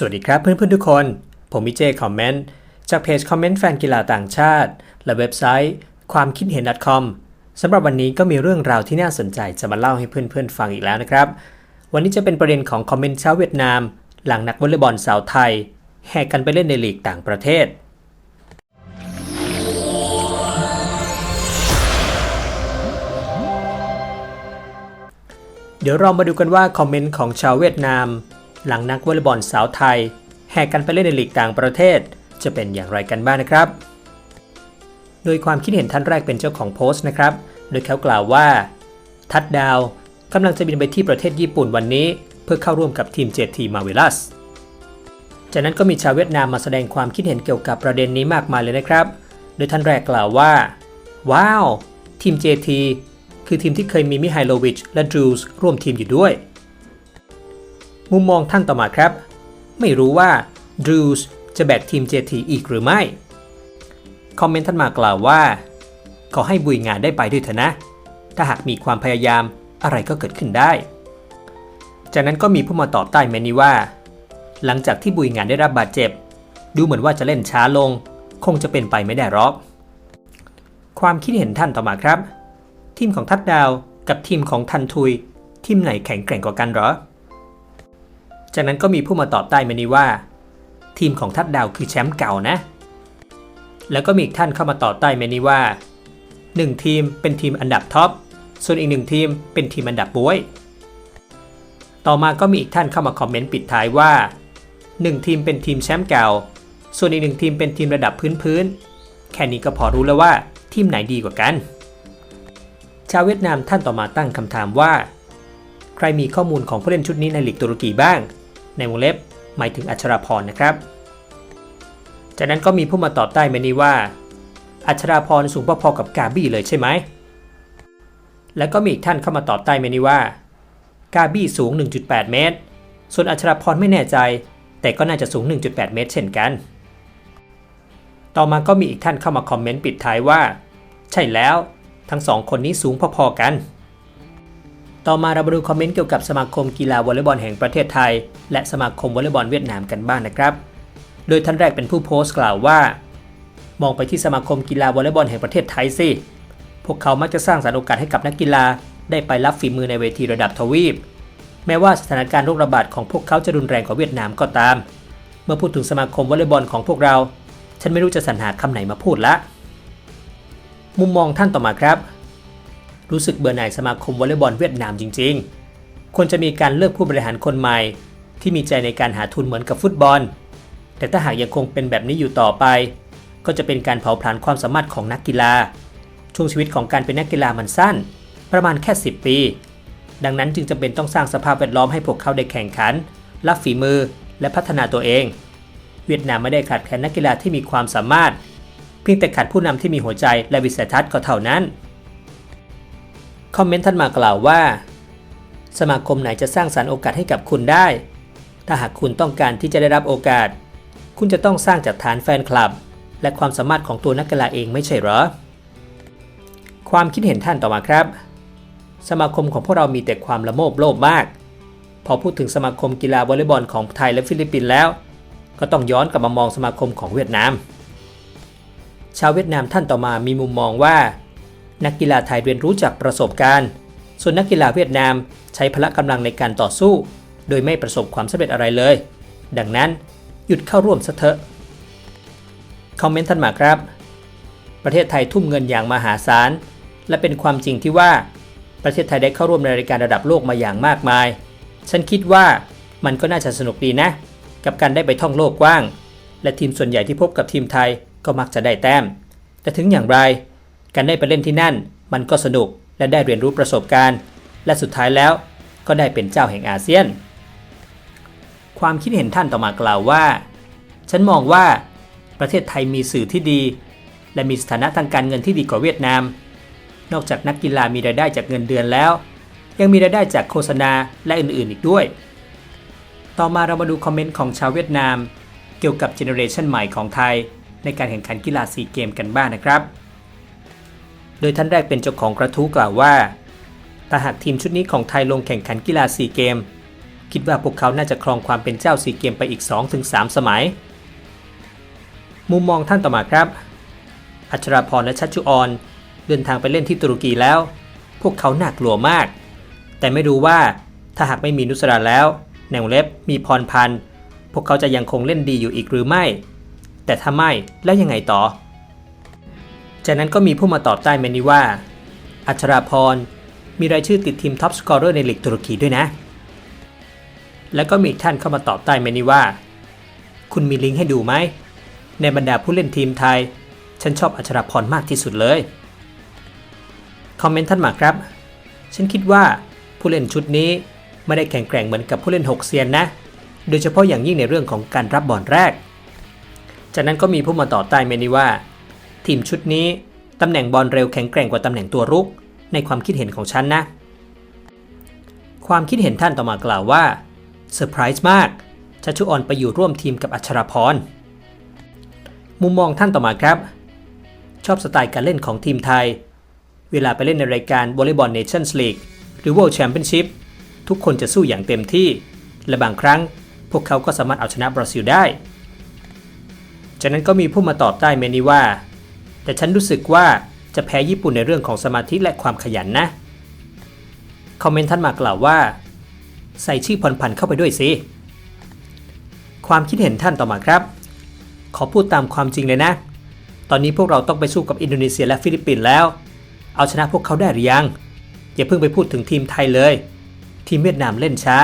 สวัสดีครับเพื่อนๆทุกคน ผมมิเจคอมเมนต์จากเพจคอมเมนต์แฟนกีฬาต่างชาติ และเว็บไซต์ความคิดเห็น .com สำหรับวันนี้ก็มีเรื่องราวที่น่าสนใจจะมาเล่าให้เพื่อนๆฟังอีกแล้วนะครับ วันนี้จะเป็นประเด็นของคอมเมนต์ชาวเวียดนาม หลังนักวอลเลย์บอลสาวไทย แห่กันไปเล่นในลีกต่างประเทศเดี๋ยวเรามาดูกันว่าคอมเมนต์ของชาวเวียดนาม หลังนักวอลเลย์บอลสาวไทย แห่กันไปเล่นในลีกต่างประเทศ จะเป็นอย่างไรกันบ้างนะครับ โดยความคิดเห็นท่านแรกเป็นเจ้าของโพสต์นะครับ โดยเขากล่าวว่า ทัดดาวกำลังจะบินไปที่ประเทศญี่ปุ่นวันนี้ เพื่อเข้าร่วมกับทีม JT m a r v e l o u s จากนั้นก็มีชาวเวียดนามมาแสดงความคิดเห็นเกี่ยวกับประเด็นนี้มากมายเลยนะครับ โดยท่านแรกกล่าวว่า ว้าว ทีม JT คือทีมที่เคยมีมิไฮโลวิชและดรูสร่วมทีมอยู่ด้วย มุมมองท่านต่อมาครับ ไม่รู้ว่าดรูสจะแบกทีม JT อีกหรือไม่ คอมเมนต์ท่านมากล่าวว่า ขอให้บุยงานได้ไปด้วยเถอะนะ ถ้าหากมีความพยายามอะไรก็เกิดขึ้นได้ จากนั้นก็มีผู้มาตอบใต้เมนนี้ว่า หลังจากที่บุยงานได้รับบาดเจ็บ ดูเหมือนว่าจะเล่นช้าลง คงจะเป็นไปไม่ได้หรอก ความคิดเห็นท่านต่อมาครับ ทีมของทัดดาวกับทีมของทันทุย ทีมไหนแข็งแกร่งกว่ากันหรอ จากนั้นก็มีผู้มาตอบใต้เมนนี้ว่า ทีมของทัดดาวคือแชมป์เก่านะ แล้วก็มีอีกท่านเข้ามาต่อใต้เมนนี้ว่า 1 ทีมเป็นทีมอันดับท็อปส่วนอีกหนึ่งทีมเป็นทีมอันดับบวย ต่อมาก็มีอีกท่านเข้ามาคอมเมนต์ปิดท้ายว่า 1 ทีมเป็นทีมแชมป์เก่า ส่วนอีกหนึ่งทีมเป็นทีมระดับพื้นพื้นๆแค่นี้ก็พอรู้แล้วว่าทีมไหนดีกว่ากัน ชาวเวียดนามท่านต่อมาตั้งคำถามว่า ใครมีข้อมูลของผู้เล่นชุดนี้ในลีกตุรกีบ้าง ในวงเล็บหมายถึงอัชราพรนะครับ จากนั้นก็มีผู้มาตอบใต้เมนี้ว่า อัชราพรสูงพอๆกับกาบี้เลยใช่ไหม แล้วก็มีอีกท่านเข้ามาตอบใต้เมนี้ว่า กาบี้สูง 1.8 เมตร ส่วนอัชราพรไม่แน่ใจ แต่ก็น่าจะสูง 1.8 เมตร เช่นกัน ต่อมาก็มีอีกท่านเข้ามาคอมเมนต์ปิดท้ายว่า ใช่แล้ว ทั้งสองคนนี้สูงพอๆกัน ต่อมาเรามาดูคอมเมนต์เกี่ยวกับสมาคมกีฬาวอลเลย์บอลแห่งประเทศไทย และสมาคมวอลเลย์บอลเวียดนามกันบ้างนะครับ โดยท่านแรกเป็นผู้โพสต์กล่าวว่า มองไปที่สมาคมกีฬาวอลเลย์บอลแห่งประเทศไทยสิพวกเขามักจะสร้างสรรค์โอกาสให้กับนักกีฬาได้ไปรับฝีมือในเวทีระดับทวีป แม้ว่าสถานการณ์โรคระบาดของพวกเขาจะรุนแรงกว่าเวียดนามก็ตาม เมื่อพูดถึงสมาคมวอลเลย์บอลของพวกเรา ฉันไม่รู้จะสรรหาคำไหนมาพูดละ มุมมองท่านต่อมาครับ รู้สึกเบื่อหน่ายสมาคมวอลเลย์บอลเวียดนามจริง ๆ ควรจะมีการเลือกผู้บริหารคนใหม่ ที่มีใจในการหาทุนเหมือนกับฟุตบอล แต่ถ้าหากยังคงเป็นแบบนี้อยู่ต่อไป ก็จะเป็นการเผาผลาญความสามารถของนักกีฬา ช่วงชีวิตของการเป็นนักกีฬามันสั้น ประมาณแค่ 10 ปี ดังนั้นจึงจำเป็นต้องสร้างสภาพแวดล้อมให้พวกเขาได้แข่งขัน รับฝีมือและพัฒนาตัวเอง เวียดนามไม่ได้ขาดแคลนนักกีฬาที่มีความสามารถ เพียงแต่ขาดผู้นำที่มีหัวใจและวิสัยทัศน์ก็เท่านั้น คอมเมนต์ท่านมากล่าวว่า สมาคมไหนจะสร้างสรรค์โอกาสให้กับคุณได้ ถ้าหากคุณต้องการที่จะได้รับโอกาส คุณจะต้องสร้างจากฐานแฟนคลับ และความสามารถของตัวนักกีฬาเองไม่ใช่หรอ ความคิดเห็นท่านต่อมาครับ สมาคมของพวกเรามีแต่ความละโมบโลภมาก พอพูดถึงสมาคมกีฬาวอลเลย์บอลของไทยและฟิลิปปินส์แล้ว ก็ต้องย้อนกลับมามองสมาคมของเวียดนาม ชาวเวียดนามท่านต่อมามีมุมมองว่า นักกีฬาไทยเรียนรู้จากประสบการณ์ ส่วนนักกีฬาเวียดนามใช้พละกำลังในการต่อสู้ โดยไม่ประสบความสำเร็จอะไรเลย ดังนั้นหยุดเข้าร่วมซะเถอะ คอมเมนต์ท่านมาครับ ประเทศไทยทุ่มเงินอย่างมหาศาล และเป็นความจริงที่ว่า ประเทศไทยได้เข้าร่วมในรายการระดับโลกมาอย่างมากมาย ฉันคิดว่ามันก็น่าจะสนุกดีนะ กับการได้ไปท่องโลกกว้าง และทีมส่วนใหญ่ที่พบกับทีมไทยก็มักจะได้แต้ม แต่ถึงอย่างไร การได้ไปเล่นที่นั่น มันก็สนุกและได้เรียนรู้ประสบการณ์ และสุดท้ายแล้วก็ได้เป็นเจ้าแห่งอาเซียน ความคิดเห็นท่านต่อมากล่าวว่า ฉันมองว่าประเทศไทยมีสื่อที่ดี และมีสถานะทางการเงินที่ดีกว่าเวียดนาม นอกจากนักกีฬามีรายได้จากเงินเดือนแล้ว ยังมีรายได้จากโฆษณาและอื่นๆอีกด้วย ต่อมาเรามาดูคอมเมนต์ของชาวเวียดนาม เกี่ยวกับเจเนอเรชันใหม่ของไทย ในการแข่งขันกีฬาซีเกมกันบ้างนะครับ โดยท่านแรกเป็นเจ้าของกระทู้กล่าวว่าถ้าหากทีมชุดนี้ของไทยลงแข่งขันกีฬาซีเกมคคิดว่าพวกเขาน่าจะครองความเป็นเจ้าซีเกมไปอีก 2-3 สมัย มุมมองท่านต่อมาครับ อัชราพรและชัชชุออนเดินทางไปเล่นที่ตุรกีแล้ว พวกเขาน่ากลัวมาก แต่ไม่รู้ว่าถ้าหากไม่มีนุสราแล้วแนวเล็บมีพรพันธ์พวกเขาจะยังคงเล่นดีอยู่อีกหรือไม่ แต่ถ้าไม่แล้วยังไงต่อ จากนั้นก็มีผู้มาตอบใต้เมนีว่า อัชราพร มีรายชื่อติดทีมท็อปสกอร์เรอร์ในลีกตุรกีด้วยนะ แล้วก็มีอีกท่านเข้ามาตอบใต้เมนีว่า คุณมีลิงก์ให้ดูไหม ในบรรดาผู้เล่นทีมไทย ฉันชอบอัชราพรมากที่สุดเลย คอมเมนต์ท่านมาครับ ฉันคิดว่าผู้เล่นชุดนี้ไม่ได้แข็งแกร่งเหมือนกับผู้เล่นหกเซียนนะ โดยเฉพาะอย่างยิ่งในเรื่องของการรับบอลแรก จากนั้นก็มีผู้มาต่อใต้เมนีว่า ทีมชุดนี้ตำแหน่งบอลเร็วแข็งแกร่งกว่าตำแหน่งตัวรุก ในความคิดเห็นของฉันนะ ความคิดเห็นท่านต่อมากล่าวว่าเซอร์ไพรส์มากชัชุออนไปอยู่ร่วมทีมกับอัชราพร มุมมองท่านต่อมาครับ ชอบสไตล์การเล่นของทีมไทย เวลาไปเล่นในรายการวอลเลย์บอลเนชั่นส์ลีกหรือ World Championship ทุกคนจะสู้อย่างเต็มที่ และบางครั้งพวกเขาก็สามารถเอาชนะบราซิลได้ จากนั้นก็มีผู้มาตอบใต้เมนี้ว่า แต่ฉันรู้สึกว่าจะแพ้ญี่ปุ่นในเรื่องของสมาธิและความขยันนะ คอมเมนต์ท่านมากล่าวว่า ใส่ชื่อพรพันธ์เข้าไปด้วยสิ ความคิดเห็นท่านต่อมาครับ ขอพูดตามความจริงเลยนะ ตอนนี้พวกเราต้องไปสู้กับอินโดนีเซียและฟิลิปปินส์แล้ว เอาชนะพวกเขาได้หรือยัง อย่าเพิ่งไปพูดถึงทีมไทยเลย ทีมเวียดนามเล่นช้า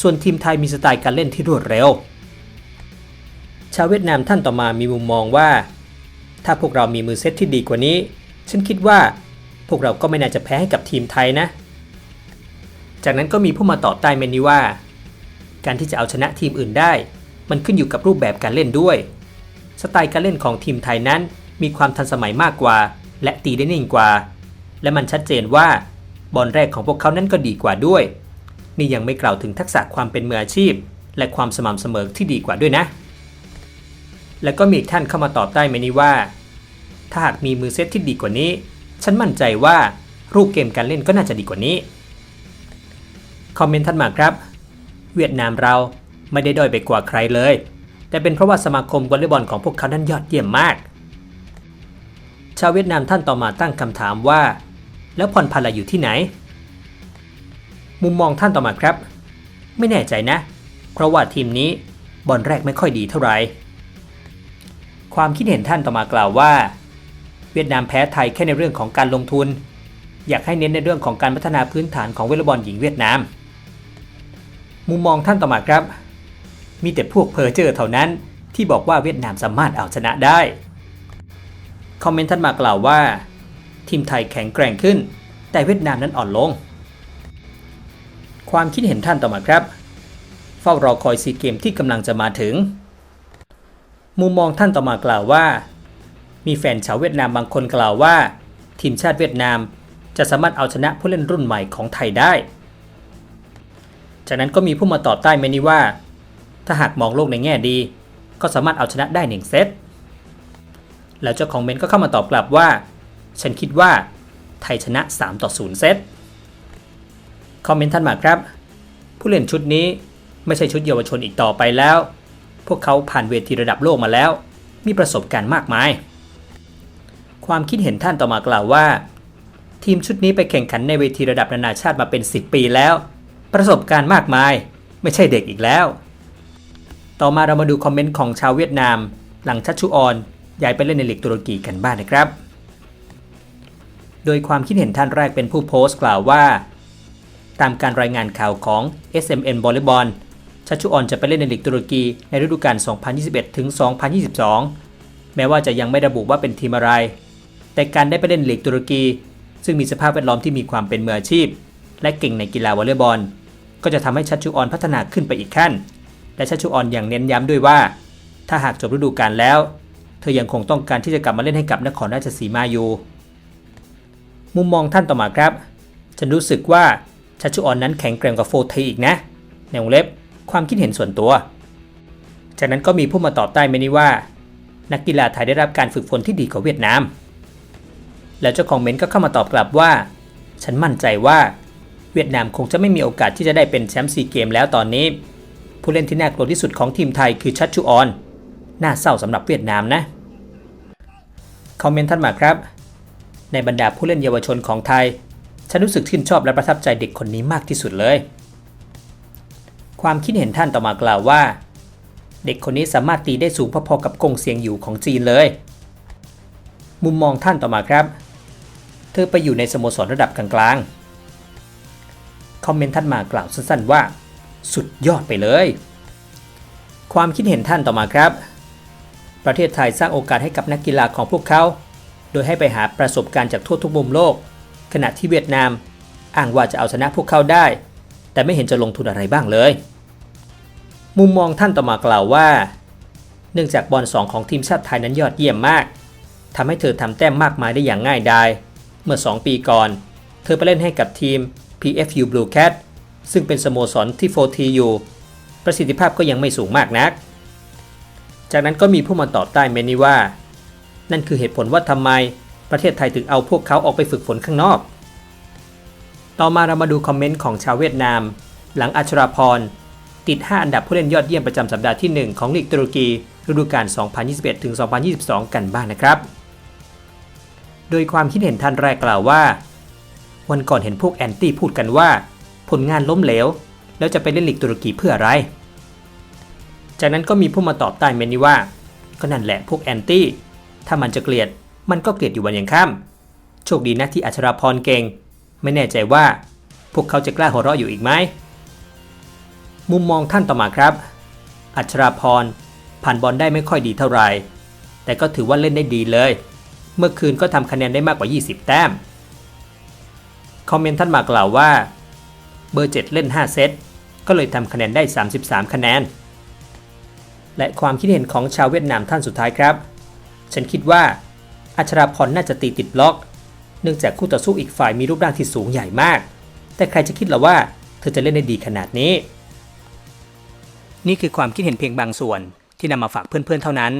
ส่วนทีมไทยมีสไตล์การเล่นที่รวดเร็ว ชาวเวียดนามท่านต่อมามีมุมมองว่า ถ้าพวกเรามีมือเซตที่ดีกว่านี้ ฉันคิดว่าพวกเราก็ไม่น่าจะแพ้ให้กับทีมไทยนะ จากนั้นก็มีผู้มาตอบใต้เมนนี้ว่า การที่จะเอาชนะทีมอื่นได้ มันขึ้นอยู่กับรูปแบบการเล่นด้วย สไตล์การเล่นของทีมไทยนั้น มีความทันสมัยมากกว่า และตีได้นิ่งกว่า และมันชัดเจนว่าบอลแรกของพวกเขานั้นก็ดีกว่าด้วย นี่ยังไม่กล่าวถึงทักษะความเป็นมืออาชีพ และความสม่ำเสมอที่ดีกว่าด้วยนะ แล้วก็มีอีกท่านเข้ามาตอบใต้เมนี้ว่า ถ้าหากมีมือเซตที่ดีกว่านี้ ฉันมั่นใจว่ารูปเกมการเล่นก็น่าจะดีกว่านี้ คอมเมนต์ท่านมาครับ เวียดนามเราไม่ได้ด้อยไปกว่าใครเลย แต่เป็นเพราะว่าสมาคมวอลเลย์บอลของพวกเขานั้นยอดเยี่ยมมาก ชาวเวียดนามท่านต่อมาตั้งคำถามว่า แล้วพรพันธ์ล่ะอยู่ที่ไหน มุมมองท่านต่อมาครับ ไม่แน่ใจนะ เพราะว่าทีมนี้บอลแรกไม่ค่อยดีเท่าไหร่ ความคิดเห็นท่านต่อมากล่าวว่า เวียดนามแพ้ไทยแค่ในเรื่องของการลงทุน อยากให้เน้นในเรื่องของการพัฒนาพื้นฐานของวอลเลย์บอลหญิงเวียดนาม มุมมองท่านต่อมาครับ มีแต่พวกเพอเจอร์เท่านั้นที่บอกว่าเวียดนามสามารถเอาชนะได้ คอมเมนต์ท่านมากล่าวว่า ทีมไทยแข็งแกร่งขึ้น แต่เวียดนามนั้นอ่อนลง ความคิดเห็นท่านต่อมาครับ เฝ้ารอคอยซีเกมที่กำลังจะมาถึง มุมมองท่านต่อมากล่าวว่า มีแฟนชาวเวียดนามบางคนกล่าวว่า ทีมชาติเวียดนามจะสามารถเอาชนะผู้เล่นรุ่นใหม่ของไทยได้ จากนั้นก็มีผู้มาตอบใต้เมนี้ว่า ถ้าหากมองโลกในแง่ดี ก็สามารถเอาชนะได้หนึ่งเซต แล้วเจ้าของเมนก็เข้ามาตอบกลับว่า ฉันคิดว่าไทยชนะ 3 ต่อ 0 เซต คอมเมนต์ท่านมาครับ ผู้เล่นชุดนี้ไม่ใช่ชุดเยาวชนอีกต่อไปแล้ว พวกเขาผ่านเวทีระดับโลกมาแล้ว มีประสบการณ์มากมาย ความคิดเห็นท่านต่อมากล่าวว่า ทีมชุดนี้ไปแข่งขันในเวทีระดับนานาชาติมาเป็น 10 ปีแล้ว ประสบการณ์มากมาย ไม่ใช่เด็กอีกแล้ว ต่อมาเรามาดูคอมเมนต์ของชาวเวียดนาม หลังชัชชุออนย้ายไปเล่นในลีกตุรกีกันบ้างนนะครับ โดยความคิดเห็นท่านแรกเป็นผู้โพสต์กล่าวว่า ตามการรายงานข่าวของ SMN Volleyball ชัชชุออนจะไปเล่นในลีกตุรกีในฤดูกาล 2021 ถึง 2022 แม้ว่าจะยังไม่ระบุว่าเป็นทีมอะไร แต่การได้ไปเล่นลีกตุรกี ซึ่งมีสภาพแวดล้อมที่มีความเป็นมืออาชีพ และเก่งในกีฬาวอลเลย์บอล ก็จะทำให้ชัชชุออนพัฒนาขึ้นไปอีกขั้น และชัชชุออนอย่างเน้นย้ำด้วยว่า ถ้าหากจบฤดูกาลแล้ว เธอยังคงต้องการที่จะกลับมาเล่นให้กับนครราชสีมาอยู่ มุมมองท่านต่อมาครับ ฉันรู้สึกว่าชัชชุออนนั้นแข็งแกร่งกว่าโฟเทอีกนะในวงเล็บ ความคิดเห็นส่วนตัว จากนั้นก็มีผู้มาตอบใต้เมนี้ว่า นักกีฬาไทยได้รับการฝึกฝนที่ดีกว่าเวียดนาม แล้วเจ้าของเมนก็เข้ามาตอบกลับว่า ฉันมั่นใจว่าเวียดนามคงจะไม่มีโอกาสที่จะได้เป็นแชมป์ซีเกมแล้วตอนนี้ ผู้เล่นที่น่ากลัวที่สุดของทีมไทยคือชัชชุออน น่าเศร้าสำหรับเวียดนามนะ คอมเมนต์ท่านมาครับ ในบรรดาผู้เล่นเยาวชนของไทย ฉันรู้สึกชื่นชอบและประทับใจเด็กคนนี้มากที่สุดเลย ความคิดเห็นท่านต่อมากล่าวว่า เด็กคนนี้สามารถตีได้สูงพอๆกับกงเซียงอยู่ของจีนเลย มุมมองท่านต่อมาครับ เธอไปอยู่ในสโมสรระดับกลางๆคอมเมนต์ท่านมากล่าวสั้นๆว่า สุดยอดไปเลย ความคิดเห็นท่านต่อมาครับ ประเทศไทยสร้างโอกาสให้กับนักกีฬาของพวกเขา โดยให้ไปหาประสบการณ์จากทั่วทุกมุมโลก ขณะที่เวียดนาม อ้างว่าจะเอาชนะพวกเขาได้แต่ไม่เห็นจะลงทุนอะไรบ้างเลย มุมมองท่านต่อมากล่าวว่า เนื่องจากบอลสองของทีมชาติไทยนั้นยอดเยี่ยมมากทำให้เธอทำแต้มมากมายได้อย่างง่ายดาย เมื่อ 2 ปีก่อน เธอไปเล่นให้กับทีม PFU Blue Cat ซึ่งเป็นสโมสรที่ 4T อยู่ ประสิทธิภาพก็ยังไม่สูงมากนัก จากนั้นก็มีผู้มาตอบใต้เมนนี้ว่า นั่นคือเหตุผลว่าทำไมประเทศไทยถึงเอาพวกเขาออกไปฝึกฝนข้างนอก ต่อมาเรามาดูคอมเมนต์ของชาวเวียดนาม หลังอัชราพร ติด 5 อันดับผู้เล่นยอดเยี่ยมประจำสัปดาห์ที่ 1 ของลีกตุรกีฤดูกาล 2021-2022 กันบ้างนะครับ โดยความคิดเห็นท่านแรกกล่าวว่า วันก่อนเห็นพวกแอนตี้พูดกันว่า ผลงานล้มเหลว แล้วจะไปเล่นลีกตุรกีเพื่ออะไร จากนั้นก็มีผู้มาตอบใต้เมนนี้ว่า ก็นั่นแหละพวกแอนตี้ถ้ามันจะเกลียด มันก็เกลียดอยู่วันยังค่ำโชคดีนะที่อัชราพรเก่ง ไม่แน่ใจว่า พวกเขาจะกล้าหัวเราะอยู่อีกไหม มุมมองท่านต่อมาครับ อัชราพรผ่านบอลได้ไม่ค่อยดีเท่าไหร่ แต่ก็ถือว่าเล่นได้ดีเลย เมื่อคืนก็ทำคะแนนได้มากกว่า 20 แต้ม คอมเมนต์ท่านมากล่าวว่า เบอร์ 7 เล่น 5 เซต ก็เลยทำคะแนนได้ 33 คะแนน และความคิดเห็นของชาวเวียดนามท่านสุดท้ายครับ ฉันคิดว่าอัชราพรน่าจะตีติดบล็อก เนื่องจากคู่ต่อสู้อีกฝ่ายมีรูปร่างที่สูงใหญ่มาก แต่ใครจะคิดล่ะว่า เธอจะเล่นได้ดีขนาดนี้ นี่คือความคิดเห็นเพียงบางส่วนที่นำมาฝากเพื่อนๆเท่านั้น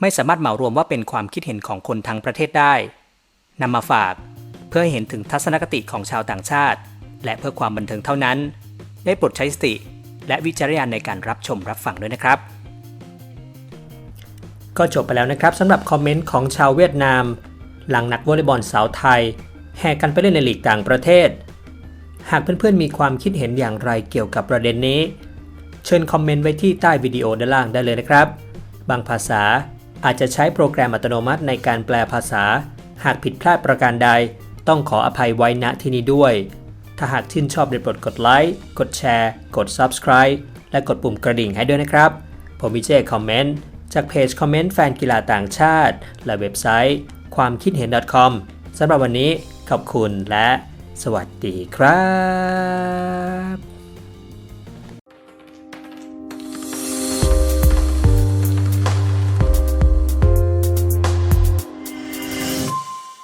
ไม่สามารถเหมารวมว่าเป็นความคิดเห็นของคนทั้งประเทศได้นำมาฝากเพื่อให้เห็นถึงทัศนคติของชาวต่างชาติ และเพื่อความบันเทิงเท่านั้น ได้โปรดใช้สติ และวิจารณญาณในการรับชมรับฟังด้วยนะครับ ก็จบไปแล้วนะครับสำหรับคอมเมนต์ของชาวเวียดนาม หลังนักวอลเลย์บอลสาวไทย แห่กันไปเล่นในลีกต่างประเทศ หากเพื่อนๆมีความคิดเห็นอย่างไรเกี่ยวกับประเด็นนี้ เชิญคอมเมนต์ไว้ที่ใต้วิดีโอด้านล่างได้เลยนะครับ บางภาษาอาจจะใช้โปรแกรมอัตโนมัติในการแปลภาษา หากผิดพลาดประการใด ต้องขออภัยไว้ณที่นี้ด้วย ถ้าหากชื่นชอบได้โปรดกดไลค์กดแชร์ กด Subscribe และกดปุ่มกระดิ่งให้ด้วยนะครับ ผมวิเจคอมเมนต์จากเพจคอมเมนต์แฟนกีฬาต่างชาติ และเว็บไซต์ ความคิดเห็น .com สำหรับวันนี้ขอบคุณและสวัสดีครับ